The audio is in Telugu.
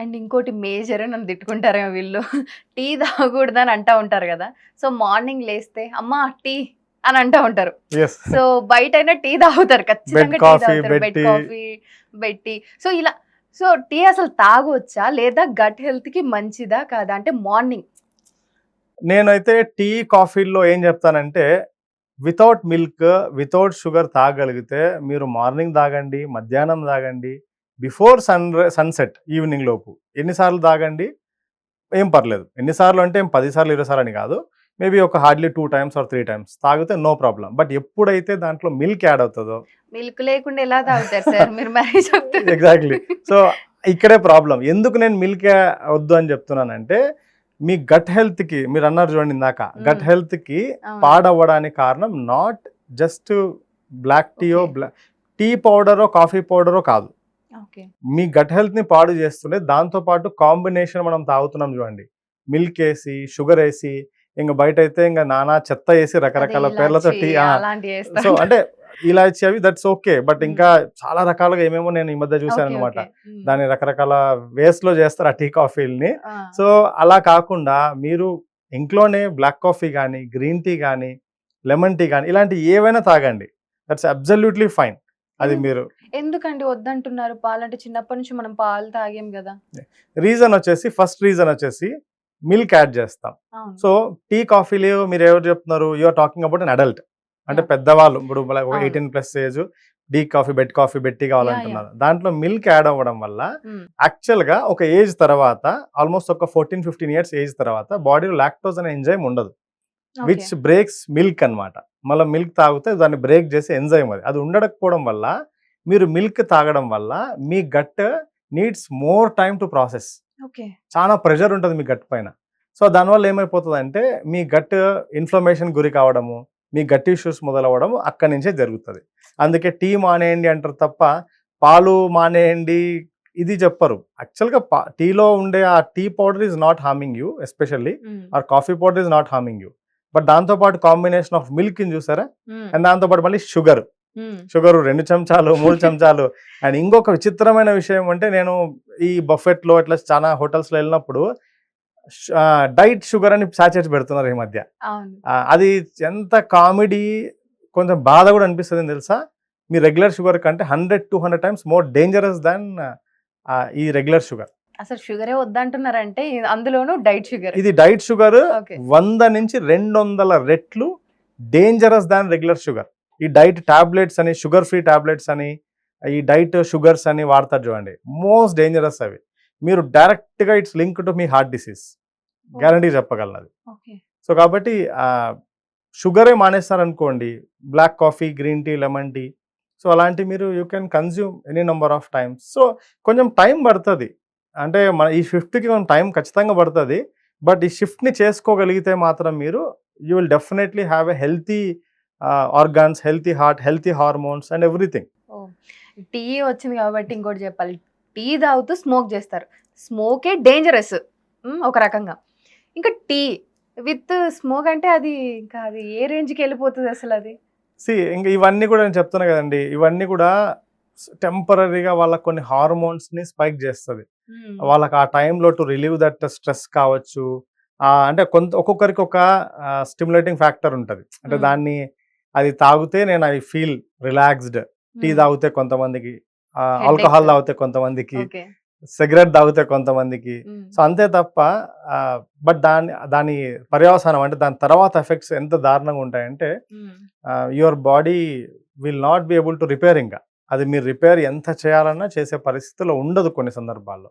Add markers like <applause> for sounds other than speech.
అండ్ ఇంకోటి మేజర్ నన్ను తిట్టుకుంటారేమో వీళ్ళు. టీ తాగకూడదని అంటా ఉంటారు కదా. సో మార్నింగ్ లేస్తే అమ్మా టీ అని అంటా ఉంటారు. సో బయట అయినా టీ తాగుతారు. ఖచ్చితంగా టీ తాగుతారు. Bed. Coffee bed tea so ఇలా సో టీ అసలు తాగొచ్చా? లేదా గట్ హెల్త్కి మంచిదా కాదా? అంటే మార్నింగ్. నేనైతే టీ కాఫీల్లో ఏం చెప్తానంటే వితౌట్ మిల్క్ వితౌట్ షుగర్ తాగలిగితే మీరు మార్నింగ్ తాగండి మధ్యాహ్నం తాగండి బిఫోర్ సన్ సన్సెట్ ఈవినింగ్ లోపు. ఎన్నిసార్లు తాగండి? ఏం పర్లేదు. ఎన్నిసార్లు అంటే ఏం పదిసార్లు ఇరవై సార్లు అని కాదు. మేబీ ఒక hardly two times or three times. తాగితే నో ప్రాబ్లం. బట్ ఎప్పుడైతే దాంట్లో మిల్క్ యాడ్ అవుతుందో మిల్క్ లేకుండా ఎలా తాగుతారు సార్? మీరు మరీ చెప్తారు Exactly. సో ఇక్కడే ప్రాబ్లం. ఎందుకు నేను మిల్క్ వద్దు అని చెప్తున్నానంటే మీ గట్ హెల్త్కి మీరు అన్నారు చూడండి ఇందాక గట్. హెల్త్కి అవును. పాడవ్వడానికి కారణం నాట్ జస్ట్ బ్లాక్ టీయో. బ్లాక్ టీ పౌడరో కాఫీ పౌడరో కాదు. మీ గట్ హెల్త్ని పాడు చేస్తుండే. దాంతో పాటు కాంబినేషన్ మనం తాగుతున్నాం చూడండి. మిల్క్ వేసి షుగర్ వేసి ఇంకా బయట అయితే ఇంకా నానా చెత్త వేసి రకరకాల పేర్లతో టీ. సో అంటే ఇలాచి అవి దట్స్ ఓకే. బట్. ఇంకా చాలా రకాలుగా ఏమేమో నేను ఈ మధ్య చూసాను అనమాట okay. ఉమ్. దాని రకరకాల వేస్లో చేస్తారు ఆ టీ కాఫీల్ని. ఆ, సో అలా కాకుండా మీరు ఇంట్లోనే బ్లాక్ కాఫీ కానీ గ్రీన్ టీ కానీ లెమన్ టీ కానీ ఇలాంటి ఏవైనా తాగండి. That's absolutely fine. అది. మీరు ఎందుకండి వద్దంటున్నారు? పాలు అంటే చిన్నప్పటి నుంచి మనం పాలు తాగాం కదా. రీజన్ వచ్చేసి ఫస్ట్ రీజన్ వచ్చేసి మిల్క్ యాడ్ చేస్తాం. సో టీ కాఫీలు మీరు ఎవరు చెప్తున్నారు? You're talking about an adult. అంటే. పెద్దవాళ్ళు ఇప్పుడు. Eighteen plus age tea coffee bed coffee bed tea కావాలంటున్నారు దాంట్లో మిల్క్ యాడ్ అవ్వడం వల్ల యాక్చువల్గా ఒక ఏజ్ తర్వాత ఆల్మోస్ట్ ఒక ఫోర్టీన్ ఫిఫ్టీన్ ఇయర్స్ ఏజ్ తర్వాత బాడీలో లాక్టోజ్ అనే ఎంజైమ్ ఉండదు. విచ్ బ్రేక్స్ మిల్క్ అన్నమాట. మళ్ళీ మిల్క్ తాగితే దాన్ని బ్రేక్ చేసే ఎంజైమ్ అది. అది ఉండకపోవడం వల్ల మీరు మిల్క్ తాగడం వల్ల మీ gut needs more time to process. Okay. చాలా ప్రెషర్ ఉంటుంది మీ గట్ పైన. సో దానివల్ల ఏమైపోతుంది అంటే మీ గట్ ఇన్ఫ్లమేషన్ గురి కావడము మీ గట్ ఇష్యూస్ మొదలవ్వడం అక్కడి నుంచే జరుగుతుంది. అందుకే టీ మానేయండి అంటారు తప్ప పాలు మానేయండి ఇది చెప్పరు. యాక్చువల్గా పా టీలో ఉండే ఆ tea powder is not harming you especially or coffee powder is not harming you. But దాంతోపాటు కాంబినేషన్ ఆఫ్ మిల్క్ చూసారా? అండ్ దాంతోపాటు మళ్ళీ షుగర్. షుగర్ రెండు చెంచాలు మూడు <laughs> చెంచాలు. అండ్ ఇంకొక విచిత్రమైన విషయం అంటే నేను ఈ బఫెట్లో ఇట్లా చాలా హోటల్స్లో వెళ్ళినప్పుడు డైట్ షుగర్ అని సాచెట్స్ పెడుతున్నారు ఈ మధ్య. అది ఎంత కామెడీ కొంచెం బాధ కూడా అనిపిస్తుంది తెలుసా? మీ రెగ్యులర్ షుగర్ కంటే hundred two hundred times more dangerous than ఈ రెగ్యులర్ షుగర్. అసలు షుగరే వద్దంటున్నారంటే అందులోనూ డైట్ షుగర్. ఇది డైట్ షుగర్ వంద నుంచి రెండు వందల రెట్లు డేంజరస్ దాన్ రెగ్యులర్ షుగర్. ఈ డైట్ టాబ్లెట్స్ అని షుగర్ ఫ్రీ టాబ్లెట్స్ అని ఈ డైట్ షుగర్స్ అని వాడతారు చూడండి. మోస్ట్ డేంజరస్ అవి. మీరు డైరెక్ట్గా ఇట్స్ లింక్ టు మీ హార్ట్ డిసీజ్. గ్యారంటీ చెప్పగలను అది ఓకే. సో కాబట్టి షుగరే మానేస్తారనుకోండి black coffee green tea lemon tea so అలాంటి మీరు you can consume any number of times. So కొంచెం టైం పడుతుంది. అంటే మన ఈ షిఫ్ట్కి కొంచెం టైం ఖచ్చితంగా పడుతుంది. బట్ ఈ షిఫ్ట్ని చేసుకోగలిగితే మాత్రం మీరు you will definitely have a healthy organs healthy heart healthy hormones and everything. Tea వచ్చింది కాబట్టి ఇంకోటి చెప్పాలి. టీ తాగుతూ స్మోక్ చేస్తారు. స్మోకే డేంజరస్. ఒక రకంగా. ఇంకా టీ విత్ స్మోక్ అంటే అది ఇంకా అది ఏ రేంజ్కి వెళ్ళిపోతుంది అసలు అది? సి ఇంకా ఇవన్నీ కూడా నేను చెప్తున్నా కదండి. ఇవన్నీ కూడా టెంపరీగా వాళ్ళకి కొన్ని హార్మోన్స్ని స్పైక్ చేస్తుంది. వాళ్ళకి ఆ టైంలో టు రిలీవ్ దట్ స్ట్రెస్ కావచ్చు అంటే కొంత ఒక్కొక్కరికి ఒక స్టిమ్యులేటింగ్ ఫ్యాక్టర్ ఉంటుంది అంటే Hmm. దాన్ని అది తాగితే నేను I feel relaxed tea hmm. తాగితే కొంతమందికి. ఆల్కహాల్ తాగితే కొంతమందికి సిగరెట్ తాగితే కొంతమందికి. సో అంతే తప్ప బట్ దాని దాని పర్యవసానం అంటే దాని తర్వాత ఎఫెక్ట్స్ ఎంత దారుణంగా ఉంటాయంటే. Your body will not be able to repair ఇంకా అది మీరు రిపేర్ ఎంత చేయాలన్నా చేసే పరిస్థితిలో ఉండదు కొన్ని సందర్భాల్లో.